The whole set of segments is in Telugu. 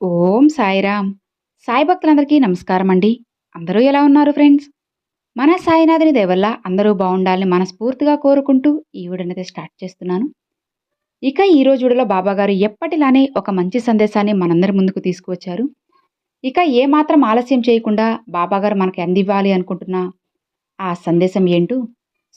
ఓం సాయిరామ్. సాయి భక్తులందరికీ నమస్కారం అండి. అందరూ ఎలా ఉన్నారు ఫ్రెండ్స్? మన సాయినాథుని దేవల్ల అందరూ బాగుండాలని మనస్ఫూర్తిగా కోరుకుంటూ ఈ వీడియోనైతే స్టార్ట్ చేస్తున్నాను. ఇక ఈ రోజు వీడియోలో బాబాగారు ఎప్పటిలానే ఒక మంచి సందేశాన్ని మనందరి ముందుకు తీసుకువచ్చారు. ఇక ఏమాత్రం ఆలస్యం చేయకుండా బాబాగారు మనకి అందివ్వాలి అనుకుంటున్న ఆ సందేశం ఏంటో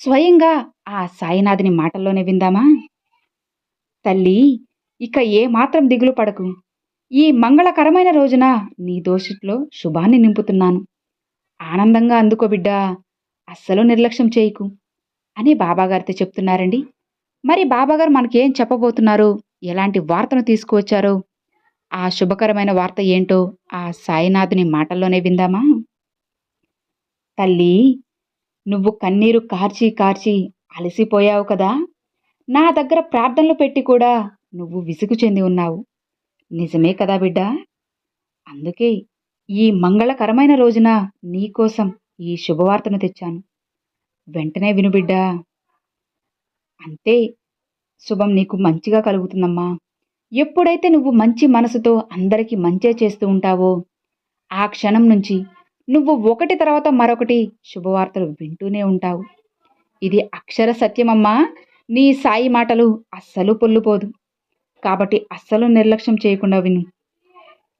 స్వయంగా ఆ సాయినాథుని మాటల్లోనే విందామా? తల్లి ఇక ఏమాత్రం దిగులు పడకు. ఈ మంగళకరమైన రోజున నీ దోషిట్లో శుభాన్ని నింపుతున్నాను. ఆనందంగా అందుకో బిడ్డా అస్సలు నిర్లక్ష్యం చేయకు అని బాబాగారితో చెప్తున్నారండి. మరి బాబాగారు మనకేం చెప్పబోతున్నారో? ఎలాంటి వార్తను తీసుకువచ్చారో? ఆ శుభకరమైన వార్త ఏంటో ఆ సాయినాథుని మాటల్లోనే విందామా? తల్లి నువ్వు కన్నీరు కార్చి కార్చి అలసిపోయావు కదా. నా దగ్గర ప్రార్థనలు పెట్టి కూడా నువ్వు విసుగు చెంది ఉన్నావు. నిజమే కదా బిడ్డ? అందుకే ఈ మంగళకరమైన రోజున నీకోసం ఈ శుభవార్తను తెచ్చాను. వెంటనే విను బిడ్డా. అంతే శుభం నీకు మంచిగా కలుగుతుందమ్మా. ఎప్పుడైతే నువ్వు మంచి మనసుతో అందరికీ మంచే చేస్తూ ఉంటావో ఆ క్షణం నుంచి నువ్వు ఒకటి తర్వాత మరొకటి శుభవార్తలు వింటూనే ఉంటావు. ఇది అక్షర సత్యమమ్మా. నీ సాయి మాటలు అస్సలు పొల్లుపోదు. కాబట్టి అస్సలు నిర్లక్ష్యం చేయకుండా విను.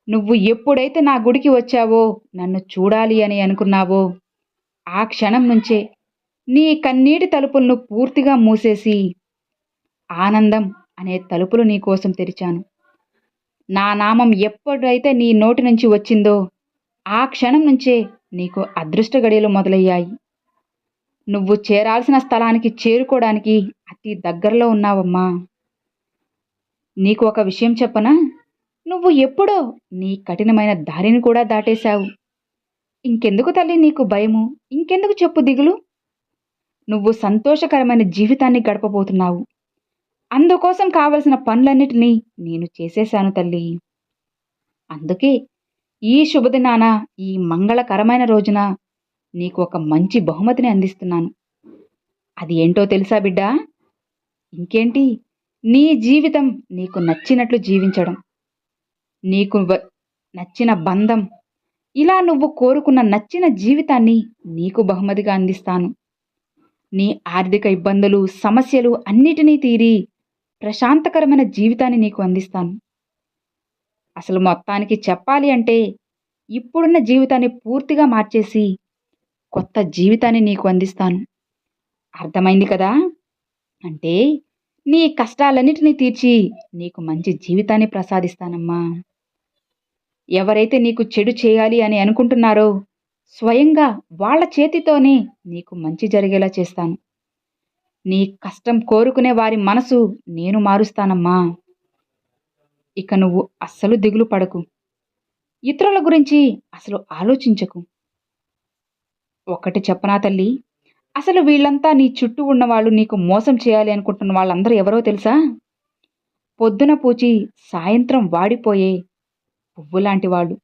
నువ్వు ఎప్పుడైతే నా గుడికి వచ్చావో నన్ను చూడాలి అని అనుకున్నావో ఆ క్షణం నుంచే నీ కన్నీటి తలుపులను పూర్తిగా మూసేసి ఆనందం అనే తలుపులు నీ కోసం తెరిచాను. నా నామం ఎప్పుడైతే నీ నోటి నుంచి వచ్చిందో ఆ క్షణం నుంచే నీకు అదృష్ట గడియలు మొదలయ్యాయి. నువ్వు చేరాల్సిన స్థలానికి చేరుకోవడానికి అతి దగ్గరలో ఉన్నావమ్మా. నీకు ఒక విషయం చెప్పనా? నువ్వు ఎప్పుడో నీ కఠినమైన దారిని కూడా దాటేశావు. ఇంకెందుకు తల్లి నీకు భయము? ఇంకెందుకు చెప్పు దిగులు? నువ్వు సంతోషకరమైన జీవితాన్ని గడపబోతున్నావు. అందుకోసం కావలసిన పనులన్నిటినీ నేను చేసేశాను తల్లి. అందుకే ఈ శుభదినాన ఈ మంగళకరమైన రోజున నీకు ఒక మంచి బహుమతిని అందిస్తున్నాను. అది ఏంటో తెలుసా బిడ్డా? ఇంకేంటి? నీ జీవితం నీకు నచ్చినట్లు జీవించడం నీకు నచ్చిన బంధం ఇలా నువ్వు కోరుకున్న నచ్చిన జీవితాన్ని నీకు బహుమతిగా అందిస్తాను. నీ ఆర్థిక ఇబ్బందులు సమస్యలు అన్నిటినీ తీరి ప్రశాంతకరమైన జీవితాన్ని నీకు అందిస్తాను. అసలు మొత్తానికి చెప్పాలి అంటే ఇప్పుడున్న జీవితాన్ని పూర్తిగా మార్చేసి కొత్త జీవితాన్ని నీకు అందిస్తాను. అర్థమైంది కదా? అంటే నీ కష్టాలన్నిటినీ తీర్చి నీకు మంచి జీవితాన్ని ప్రసాదిస్తానమ్మా. ఎవరైతే నీకు చెడు చేయాలి అని అనుకుంటున్నారో స్వయంగా వాళ్ళ చేతితోనే నీకు మంచి జరిగేలా చేస్తాను. నీ కష్టం కోరుకునే వారి మనసు నేను మారుస్తానమ్మా. ఇక నువ్వు అస్సలు దిగులు పడకు. ఇతరుల గురించి అసలు ఆలోచించకు. ఒక్కటి చెప్పనా తల్లి అసలు వీళ్ళంతా నీ చుట్టూ ఉన్నవాళ్ళు నీకు మోసం చేయాలి అనుకుంటున్న వాళ్ళందరూ ఎవరో తెలుసా? పొద్దున పూచి సాయంత్రం వాడిపోయే పువ్వు లాంటి వాళ్ళు.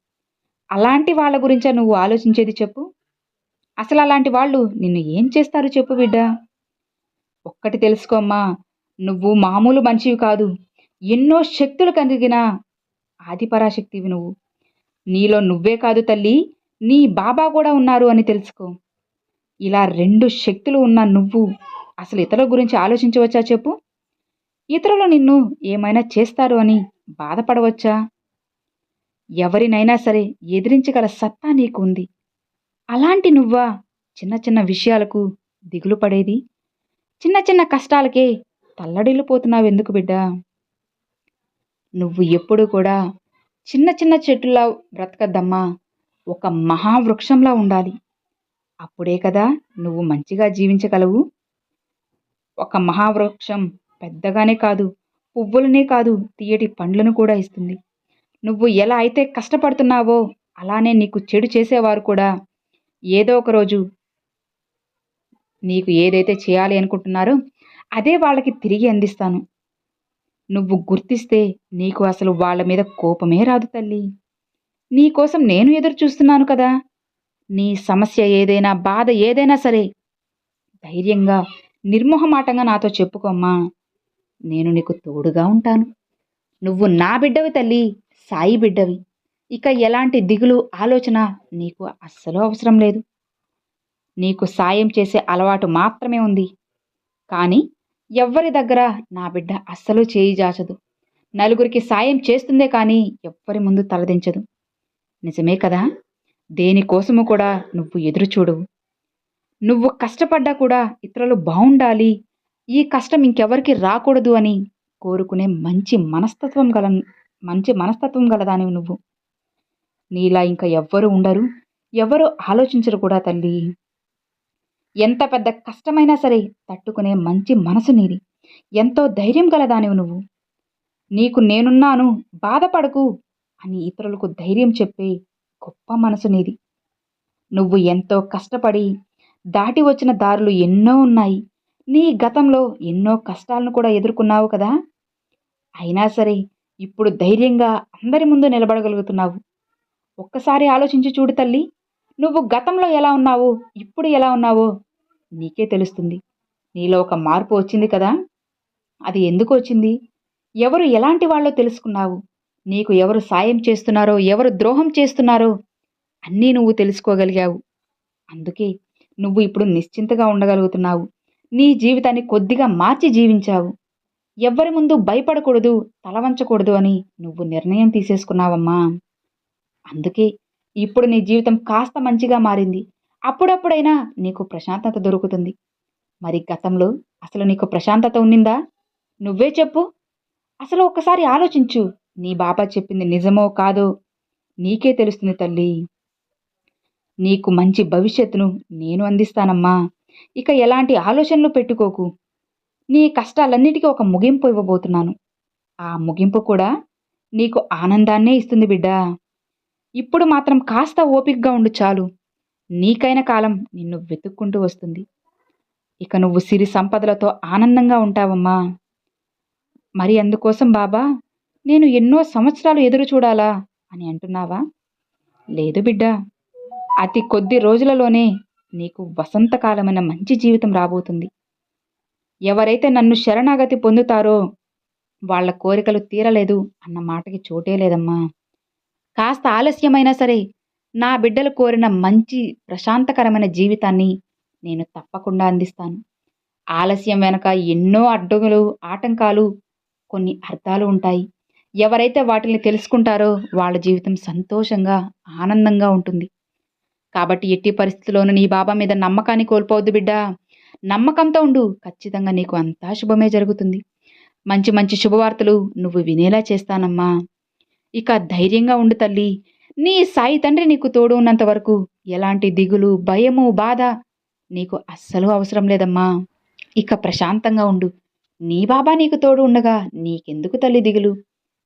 అలాంటి వాళ్ళ గురించా నువ్వు ఆలోచించేది చెప్పు. అసలు అలాంటి వాళ్ళు నిన్ను ఏం చేస్తారు చెప్పు బిడ్డ. ఒక్కటి తెలుసుకోమ్మా నువ్వు మామూలు మనిషివి కాదు. ఎన్నో శక్తులు కలిగిన ఆదిపరాశక్తివి నువ్వు. నీలో నువ్వే కాదు తల్లి నీ బాబా కూడా ఉన్నారు అని తెలుసుకో. ఇలా రెండు శక్తులు ఉన్న నువ్వు అసలు ఇతరుల గురించి ఆలోచించవచ్చా చెప్పు? ఇతరులు నిన్ను ఏమైనా చేస్తారు అని బాధపడవచ్చా? ఎవరినైనా సరే ఎదిరించగల సత్తా నీకు ఉంది. అలాంటి నువ్వా చిన్న చిన్న విషయాలకు దిగులు పడేది? చిన్న చిన్న కష్టాలకే తల్లడిల్లిపోతున్నావు ఎందుకు బిడ్డా? నువ్వు ఎప్పుడు కూడా చిన్న చిన్న చెట్టులా బ్రతకద్దమ్మా. ఒక మహావృక్షంలా ఉండాలి. అప్పుడే కదా నువ్వు మంచిగా జీవించగలవు. ఒక మహావృక్షం పెద్దగానే కాదు పువ్వులనే కాదు తీయటి పండ్లను కూడా ఇస్తుంది. నువ్వు ఎలా అయితే కష్టపడుతున్నావో అలానే నీకు చెడు చేసేవారు కూడా. ఏదో ఒక రోజు నీకు ఏదైతే చేయాలి అనుకుంటున్నారో అదే వాళ్ళకి తిరిగి అందిస్తాను. నువ్వు గుర్తిస్తే నీకు అసలు వాళ్ళ మీద కోపమే రాదు తల్లి. నీకోసం నేను ఎదురు చూస్తున్నాను కదా. నీ సమస్య ఏదైనా బాధ ఏదైనా సరే ధైర్యంగా నిర్మోహమాటంగా నాతో చెప్పుకోమ్మా నేను నీకు తోడుగా ఉంటాను. నువ్వు నా బిడ్డవి తల్లి సాయి బిడ్డవి. ఇక ఎలాంటి దిగులు ఆలోచన నీకు అస్సలు అవసరం లేదు. నీకు సాయం చేసే అలవాటు మాత్రమే ఉంది. కానీ ఎవ్వరి దగ్గర నా బిడ్డ అస్సలు చేయి జాచదు. నలుగురికి సాయం చేస్తుందే కానీ ఎవ్వరి ముందు తలదించదు. నిజమే కదా? దేనికోసము కూడా నువ్వు ఎదురు చూడవు. నువ్వు కష్టపడ్డా కూడా ఇతరులు బాగుండాలి ఈ కష్టం ఇంకెవరికి రాకూడదు అని కోరుకునే మంచి మనస్తత్వం గల మంచి మనస్తత్వం గలదానివి నువ్వు. నీలా ఇంకా ఎవ్వరు ఉండరు. ఎవరు ఆలోచించరు కూడా తల్లి. ఎంత పెద్ద కష్టమైనా సరే తట్టుకునే మంచి మనసు నీది. ఎంతో ధైర్యం గలదానివి నువ్వు. నీకు నేనున్నాను బాధపడకు అని ఇతరులకు ధైర్యం చెప్పే గొప్ప మనసు నీది నువ్వు ఎంతో కష్టపడి దాటి వచ్చిన దారులు ఎన్నో ఉన్నాయి. నీ గతంలో ఎన్నో కష్టాలను కూడా ఎదుర్కొన్నావు కదా? అయినా సరే ఇప్పుడు ధైర్యంగా అందరి ముందు నిలబడగలుగుతున్నావు. ఒక్కసారి ఆలోచించి చూడు తల్లి నువ్వు గతంలో ఎలా ఉన్నావు ఇప్పుడు ఎలా ఉన్నావో నీకే తెలుస్తుంది. నీలో ఒక మార్పు వచ్చింది కదా? అది ఎందుకు వచ్చింది? ఎవరు ఎలాంటి వాళ్ళో తెలుసుకున్నావు. నీకు ఎవరు సాయం చేస్తున్నారో ఎవరు ద్రోహం చేస్తున్నారో అన్నీ నువ్వు తెలుసుకోగలిగావు. అందుకే నువ్వు ఇప్పుడు నిశ్చింతగా ఉండగలుగుతున్నావు. నీ జీవితాన్ని కొద్దిగా మార్చి జీవించావు. ఎవ్వరి ముందు భయపడకూడదు తలవంచకూడదు అని నువ్వు నిర్ణయం తీసేసుకున్నావమ్మా. అందుకే ఇప్పుడు నీ జీవితం కాస్త మంచిగా మారింది. అప్పుడప్పుడైనా నీకు ప్రశాంతత దొరుకుతుంది. మరి గతంలో అసలు నీకు ప్రశాంతత ఉన్నిందా నువ్వే చెప్పు. అసలు ఒక్కసారి ఆలోచించు. నీ బాబా చెప్పింది నిజమో కాదో నీకే తెలుస్తుంది తల్లి. నీకు మంచి భవిష్యత్తును నేను అందిస్తానమ్మా. ఇక ఎలాంటి ఆలోచనలు పెట్టుకోకు. నీ కష్టాలన్నిటికీ ఒక ముగింపు ఇవ్వబోతున్నాను. ఆ ముగింపు కూడా నీకు ఆనందాన్నే ఇస్తుంది బిడ్డా. ఇప్పుడు మాత్రం కాస్త ఓపికగా ఉండు చాలు. నీకైన కాలం నిన్ను వెతుక్కుంటూ వస్తుంది. ఇక నువ్వు సిరి సంపదలతో ఆనందంగా ఉంటావమ్మా. మరి అందుకోసం బాబా నేను ఎన్నో సంవత్సరాలు ఎదురు చూడాలా? అని అంటున్నావా? లేదు బిడ్డ. అతి కొద్ది రోజులలోనే నీకు వసంతకాలమైన మంచి జీవితం రాబోతుంది. ఎవరైతే నన్ను శరణాగతి పొందుతారో వాళ్ళ కోరికలు తీరలేదు అన్న మాటకి చోటే లేదమ్మా. కాస్త ఆలస్యమైనా సరే నా బిడ్డలు కోరిన మంచి ప్రశాంతకరమైన జీవితాన్ని నేను తప్పకుండా అందిస్తాను. ఆలస్యం వెనక ఎన్నో అడ్డుగులు ఆటంకాలు కొన్ని అర్థాలు ఉంటాయి. ఎవరైతే వాటిని తెలుసుకుంటారో వాళ్ళ జీవితం సంతోషంగా ఆనందంగా ఉంటుంది. కాబట్టి ఎట్టి పరిస్థితుల్లోనూ నీ బాబా మీద నమ్మకాన్ని కోల్పోవద్దు బిడ్డా. నమ్మకంతో ఉండు. ఖచ్చితంగా నీకు అంతా శుభమే జరుగుతుంది. మంచి మంచి శుభవార్తలు నువ్వు వినేలా చేస్తానమ్మా. ఇక ధైర్యంగా ఉండు తల్లి. నీ సాయి తండ్రి నీకు తోడు ఉన్నంత వరకు ఎలాంటి దిగులు భయము బాధ నీకు అస్సలు అవసరం లేదమ్మా. ఇక ప్రశాంతంగా ఉండు. నీ బాబా నీకు తోడు ఉండగా నీకెందుకు తల్లి దిగులు?